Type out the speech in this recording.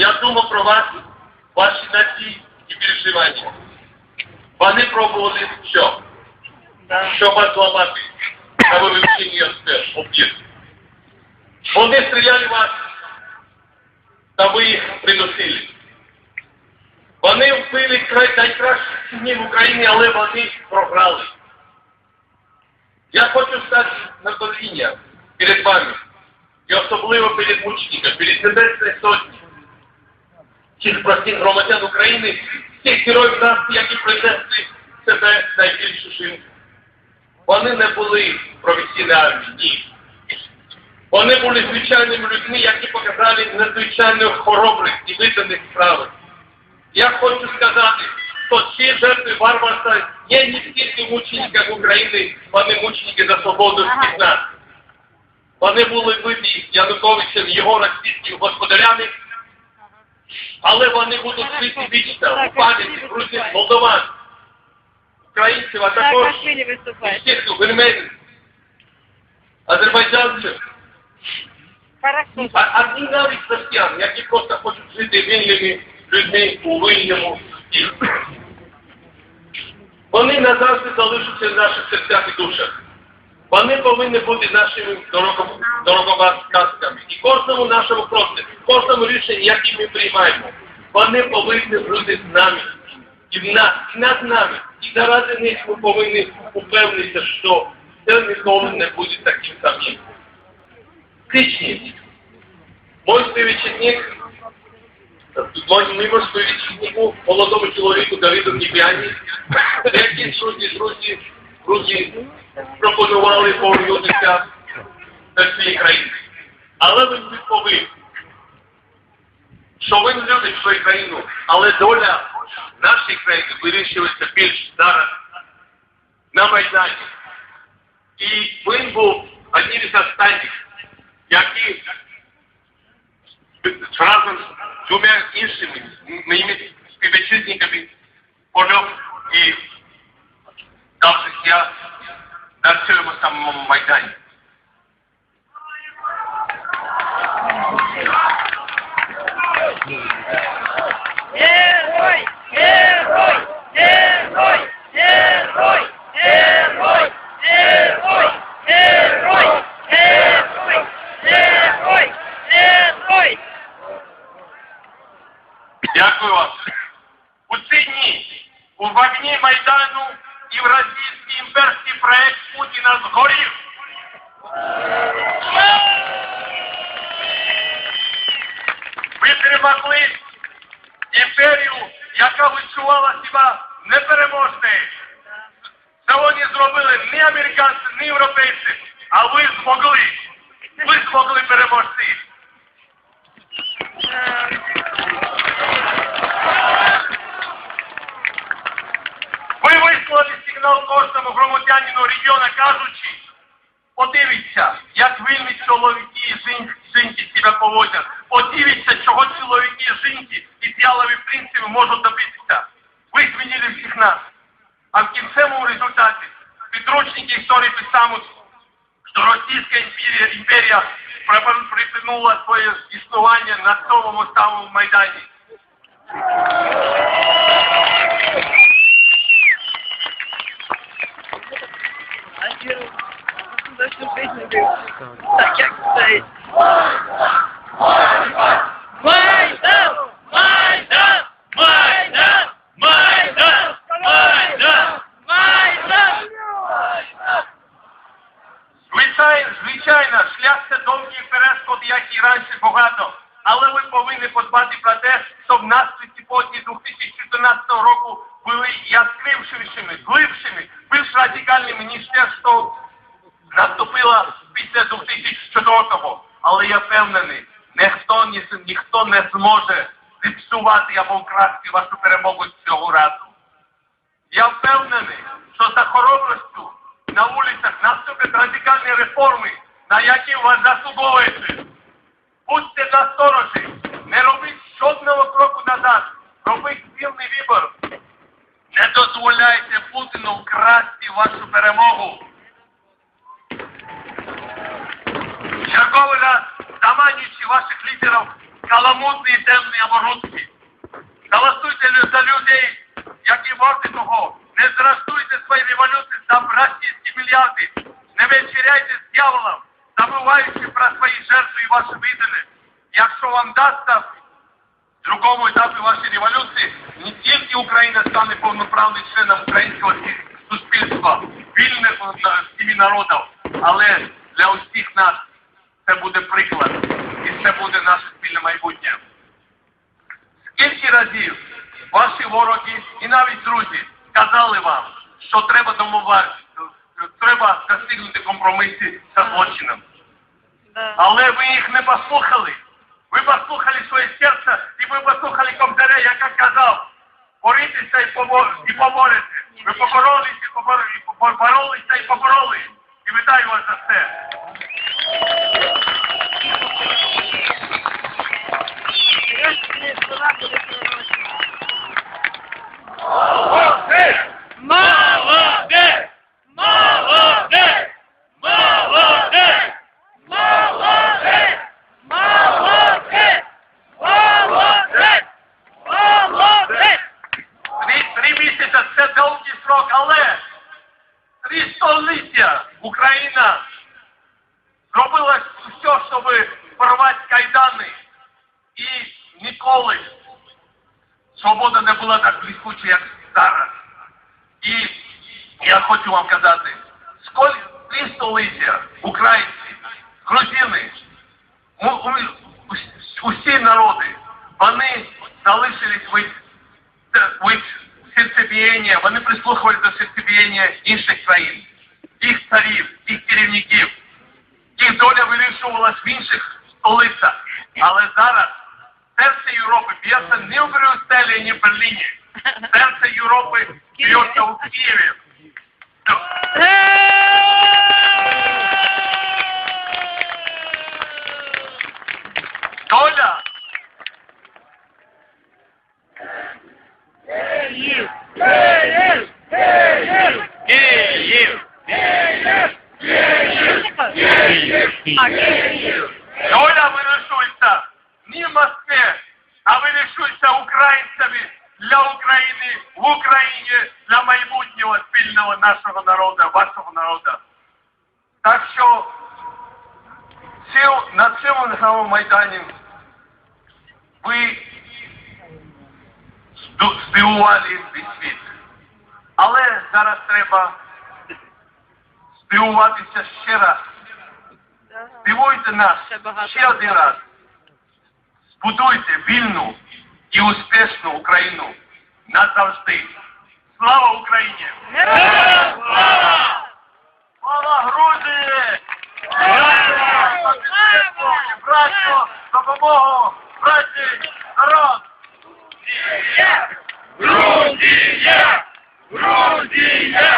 Я думав про вас, ваші нації і переживання. Вони пробували що? Щоб вас зламати на вивченні об'єктів. Вони стріляли вас, та ви їх приносили. Вони вбили найкращих синів в Україні, але вони програли. Я хочу стати на коліна перед вами, і особливо перед мучениками, перед Небесною Сотні, всіх простих громадян України, всіх героїв нації, які принесли себе найбільшу жінку. Вони не були професійні армії, ні. Вони були звичайними людьми, які показали надзвичайну хоробрість і виданих справи. Я хочу сказати, що ці жертви варварства є не тільки мучениками України, вони мученики за свободу всіх нас. Вони були вбиті Януковичем, його російськими господарями, але вони будуть жити вічно у пам'яті грузин, молдован, українців, а також всіх вельменів, азербайджанців, а, і навіть християн, які просто хочуть жити вільними людьми у вільному світі. Вони назавжди залишаться в наших серцях і душах. Вони повинні бути нашими дороговказками. І кожному нашому кроці, кожному рішенні, яке ми приймаємо, вони повинні бути з нами. І в нас, і над нами. І заради них ми повинні упевнитися, що це ніколи не буде таким самим. Січні. Мой співвітчизник, моєму співвітчизнику, молодому чоловіку Давиду Ніб'яні, які друзі, друзі, друзі пропонували повернутися до цієї країни. Але він відповів, що він любить свою країну, але доля нашої країни вирішується більш зараз на Майдані. І він був одним із останніх, які разом з двома іншими моїми співвітчизниками полюб і дав життя на цьому самому Майдані. Герой! Герой! Герой! Герой! Герой! Герой! Герой! Герой! Герой! Герой! Дякую вам. У ці дні у вогні Майдану і в російський імперський проект Путіна згорів. Ви перемогли імперію, яка відчувала себе непереможною. Цього не зробили ні американці, ні європейці, а ви змогли. Ви змогли переможти. Регіону, кажучи, подивіться, як вільні чоловіки і жін- жінки себе поводять. Подивіться, чого чоловіки, жінки і діялові принципи можуть добитися. Ви змінили всіх нас. А в кінцевому результаті підручники історії писають, що Російська імперія, імперія припинула своє існування на цьому самому Майдані. Всю жизнь был. Так, як стоїть. Майдан! Майдан! Майдан! Звичайно, звичайно, шлях це довгий перешкод, як і раніше багато. Але ви повинні подбати про те, щоб наслідки події 2014 року були яскравішими, глибшими, більш радикальними, ніж те, що наступило після 2004-го. Але я впевнений, ніхто, ні, ніхто не зможе зіпсувати або вкрасти вашу перемогу цього разу. Я впевнений, що за хоробростю на вулицях наступлять радикальні реформи, на які вас заслуговуєте. Будьте насторожі, не робіть жодного кроку назад, робіть вільний вибір. Не дозволяйте Путіну вкрасти вашу перемогу. Черговий раз, заманюючи ваших лідерів, каламут жовтий, темний або русський. Голосуйте за людей, які варті того. Не зростуйте свої революції за російські мільярди. Не вечеряйте з дьяволом, забуваючи про свої жертви і ваші видини. Якщо вам дасться другому етапі вашої революції, не тільки Україна стане повноправним членом українського суспільства, вільних е, сім'ї народів, але для усіх нас це буде приклад. І це буде наше спільне майбутнє. Скільки разів ваші вороги і навіть друзі казали вам, що треба домоватися, треба досягнути компромісі з злочином. Але ви їх не послухали. Ви послухали своє серце і ви послухали комзаря, яка казав, борітеся і, побо... і поборете. Ви поборолися, і побор... і поборолися і побороли. І вітаю вас за це. Століття Україна зробила все, щоб порвати кайдани. І ніколи свобода не була так блискуча, як зараз. І я хочу вам казати, скільки століття українці, грузини, усі народи, вони залишились від від вони прислухувалися до серцебієння інших країн, їх царів, їх керівників. Їх доля вирішувалась в інших столицях. Але зараз серце Європи б'ється не в Брюсселі, ні в Берліні. Серце Європи б'ється у Києві. Доля Київ! Київ! Київ! Київ! А, Київ! Доля вирішується не в Москві, а вирішується українцями для України, в Україні, для майбутнього спільного нашого народу, вашого народу. Так що на цьому Майдані ви здивували весь світ. Але зараз треба здивуватися ще раз. Да. Дивуйте нас Ще один раз. Збудуйте вільну і успішну Україну назавжди. Слава Україні! Слава! Слава Грузії! Братство, допомогу, браті, народ! Грузія! Грузія! Грузія!